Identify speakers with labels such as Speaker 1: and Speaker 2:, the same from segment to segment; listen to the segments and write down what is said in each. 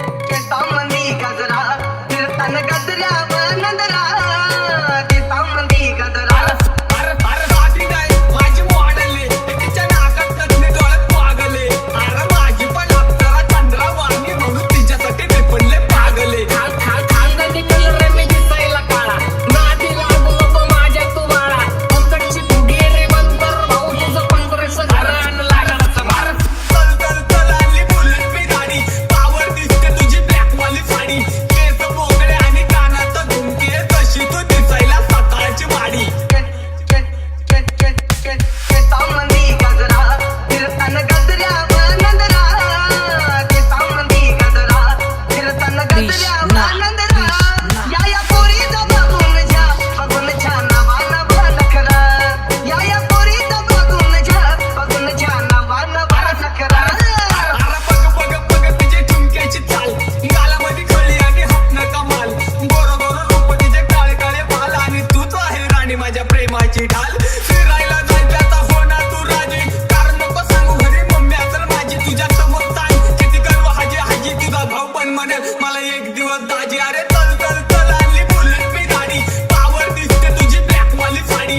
Speaker 1: केसामनी गजरा फिरतान गजऱ्यावर नंदरा
Speaker 2: एक दिवस दाजी अरे चल चल चल आली बुलेट मी गाडी. पावर दिसते तुझी ब्लॅक वाली साडी.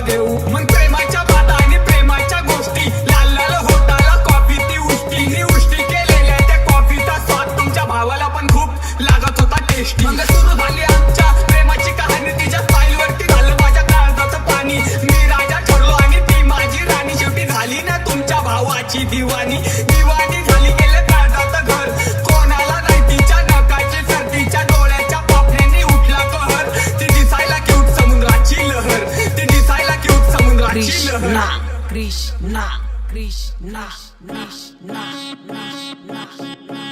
Speaker 2: नावाची दिवाणी दिवाणी झाली गेलं काळजाचं घर कोणाला नाही तिच्या नकाची तिच्या डोळ्याच्या पापण्यांनी उठला कहर ती दिसायला क्यूट समुद्राची लहर ती दिसायला क्यूट समुद्राची लहर
Speaker 3: कृष्णा कृष्णा कृष्णा कृष्णा